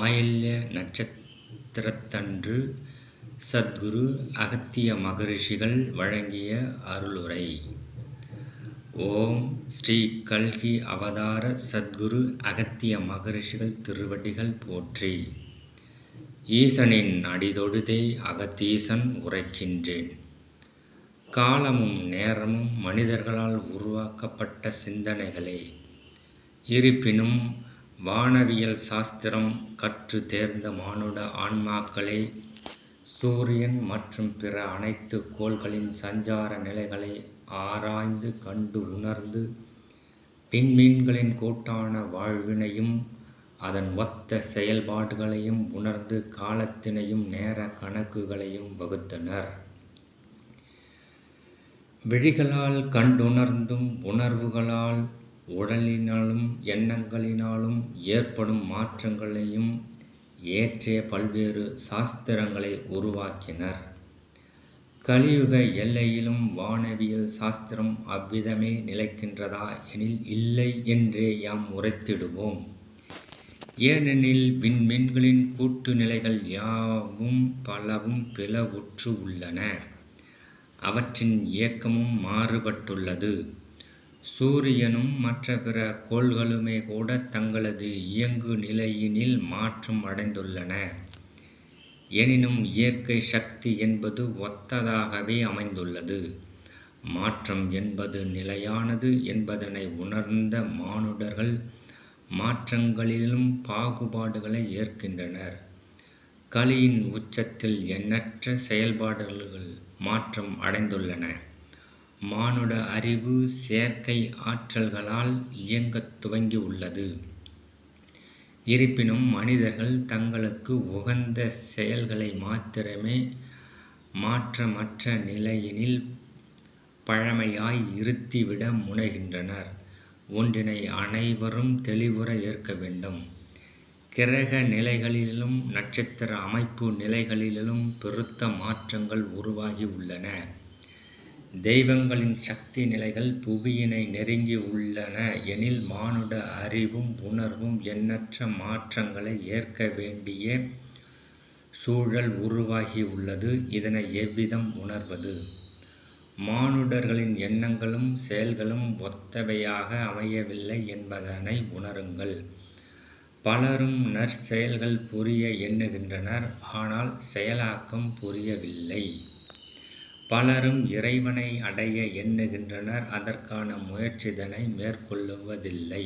ஆயில்ய நட்சத்திரத்தன்று சத்குரு அகத்திய மகரிஷிகள் வழங்கிய அருளுரை. ஓம் ஸ்ரீ கல்கி அவதார சத்குரு அகத்திய மகரிஷிகள் திருவடிகள் போற்றி. ஈசனின் அடிதொழுதே அகத்தீசன் உரைக்கின்றேன். காலமும் நேரமும் மனிதர்களால் உருவாக்கப்பட்ட சிந்தனைகளே. இருப்பினும் வானவியல் சாஸ்திரம் கற்று தேர்ந்த மானுட ஆன்மாக்களே சூரியன் மற்றும் பிற அனைத்து கோள்களின் சஞ்சார நிலைகளை ஆராய்ந்து கண்டு உணர்ந்து விண்மீன்களின் கூட்டான வாழ்வினையும் அதன் ஒத்த செயல்பாடுகளையும் உணர்ந்து காலத்தினையும் நேர கணக்குகளையும் வகுத்தனர். விழிகளால் கண்டுணர்ந்தும் உணர்வுகளால் உடலினாலும் எண்ணங்களினாலும் ஏற்படும் மாற்றங்களையும் ஏற்றிய பல்வேறு சாஸ்திரங்களை உருவாக்கினர். கலியுக எல்லையிலும் வானவியல் சாஸ்திரம் அவ்விதமே நிலைக்கின்றதா எனில் இல்லை என்றே யாம் உரைத்திடுவோம். ஏனெனில் விண்மீன்களின் கூட்டு நிலைகள் யாவும் பலவும் பிளவுற்று உள்ளன. அவற்றின் இயக்கமும் மாறுபட்டுள்ளது. சூரியனும் மற்ற பிற கோள்களுமே கூட தங்களது இயங்கு நிலையினில் மாற்றம் அடைந்துள்ளன. எனினும் இயற்கை சக்தி என்பது ஒத்ததாகவே அமைந்துள்ளது. மாற்றம் என்பது நிலையானது என்பதனை உணர்ந்த மானுடர்கள் மாற்றங்களிலும் பாகுபாடுகளை ஏற்கின்றனர். கலியின் உச்சத்தில் எண்ணற்ற செயல்பாடுகள் மாற்றம் அடைந்துள்ளன. மானுட அறிவு செயற்கை ஆற்றல்களால் இயங்கத் துவங்கி உள்ளது இருப்பினும் மனிதர்கள் தங்களுக்கு உகந்த செயல்களை மாத்திரமே மாற்றமற்ற நிலையினில் பழமையாய் இருத்திவிட முனைகின்றனர். ஒன்றினை அனைவரும் தெளிவுற ஏற்க வேண்டும். கிரக நிலைகளிலும் நட்சத்திர அமைப்பு நிலைகளிலும் பெருத்த மாற்றங்கள் உருவாகி உள்ளன. தெய்வங்களின் சக்தி நிலைகள் புவியினை நெருங்கி உள்ளன. எனில் மானுட அறிவும் உணர்வும் எண்ணற்ற மாற்றங்களை ஏற்க வேண்டிய சூழல் உருவாகி உள்ளது. இதனை எவ்விதம் உணர்வது? மானுடர்களின் எண்ணங்களும் செயல்களும் ஒத்தவையாக அமையவில்லை என்பதனை உணருங்கள். பலரும் நற்செயல்கள் புரிய எண்ணுகின்றனர். ஆனால் செயலாக்கம் புரியவில்லை. பலரும் இறைவனை அடைய எண்ணுகின்றனர். அதற்கான முயற்சிதனை மேற்கொள்ளுவதில்லை.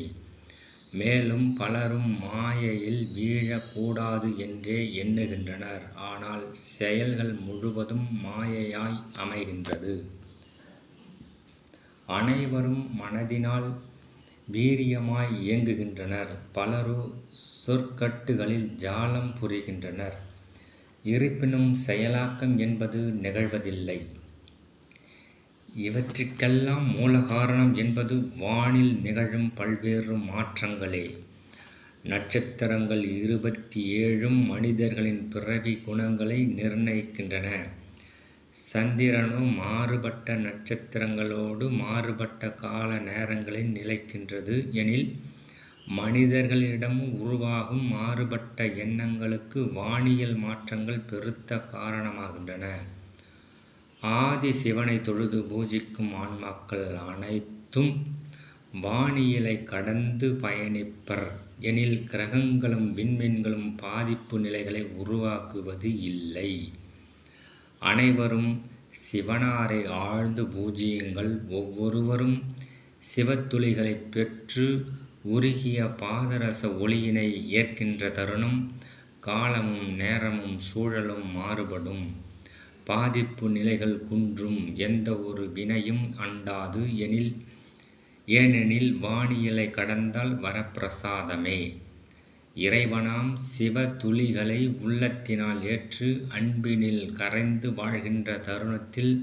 மேலும் பலரும் மாயையில் வீழக்கூடாது என்றே எண்ணுகின்றனர். ஆனால் செயல்கள் முழுவதும் மாயையாய் அமைகின்றது. அனைவரும் மனதினால் வீரியமாய் இயங்குகின்றனர். பலரோ சொற்கட்டுகளில் ஜாலம் புரிகின்றனர். இருப்பினும் செயலாக்கம் என்பது நிகழ்வதில்லை. இவற்றிற்கெல்லாம் மூல காரணம் என்பது வானில் நிகழும் பல்வேறு மாற்றங்களே. நட்சத்திரங்கள் இருபத்தி ஏழும் மனிதர்களின் பிறவி குணங்களை நிர்ணயிக்கின்றன. சந்திரனும் மாறுபட்ட நட்சத்திரங்களோடு மாறுபட்ட கால நேரங்களில் நிலைக்கின்றது எனில் மனிதர்களிடம் உருவாகும் மாறுபட்ட எண்ணங்களுக்கு வானியல் மாற்றங்கள் பெருத்த காரணமாகின்றன. ஆதி சிவனை தொழுது பூஜிக்கும் ஆன்மாக்கள் அனைத்தும் வானியலை கடந்து பயணிப்பர். எனில் கிரகங்களும் விண்மீன்களும் பாதிப்பு நிலைகளை உருவாக்குவது இல்லை. அனைவரும் சிவனாரை ஆழ்ந்து பூஜியுங்கள். ஒவ்வொருவரும் சிவத்துளிகளை பெற்று உருகிய பாதரச ஒளியினை ஏற்கின்ற தருணம் காலமும் நேரமும் சூழலும் மாறுபடும். பாதிப்பு நிலைகள் குன்றும் எந்த ஒரு வினையும் அண்டாது எனில் ஏனெனில் வானியலை கடந்தால் வரப்பிரசாதமே. இறைவனாம் சிவ துளிகளை உள்ளத்தினால் ஏற்று அன்பினில் கரைந்து வாழ்கின்ற தருணத்தில்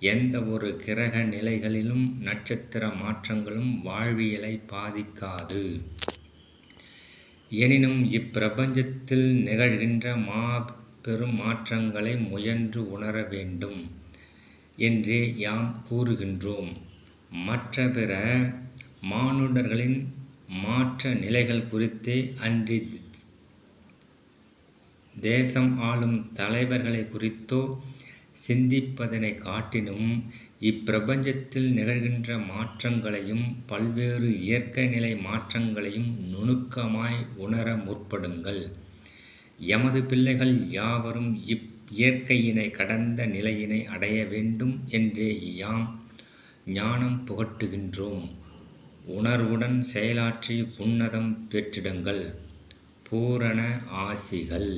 எந்த ஒரு கிரக நிலைகளிலும் நட்சத்திர மாற்றங்களும் வாழ்வியலை பாதிக்காது. எனினும் இப்பிரபஞ்சத்தில் நிகழ்கின்ற மாபெரும் மாற்றங்களை முயன்று உணர வேண்டும் என்றே யாம் கூறுகின்றோம். மற்ற பிற மானுடர்களின் மாற்ற நிலைகள் குறித்தே அன்றி தேசம் ஆளும் தலைவர்களை குறித்தோ சிந்திப்பதனை காட்டினும் இப்பிரபஞ்சத்தில் நிகழ்கின்ற மாற்றங்களையும் பல்வேறு இயற்கை நிலை மாற்றங்களையும் நுணுக்கமாய் உணர முற்படுங்கள். எமது பிள்ளைகள் யாவரும் இப் இயற்கையினை கடந்த நிலையினை அடைய வேண்டும் என்றே யாம் ஞானம் புகட்டுகின்றோம். உணர்வுடன் செயலாற்றி உன்னதம் பெற்றிடுங்கள். பூரண ஆசிகள்.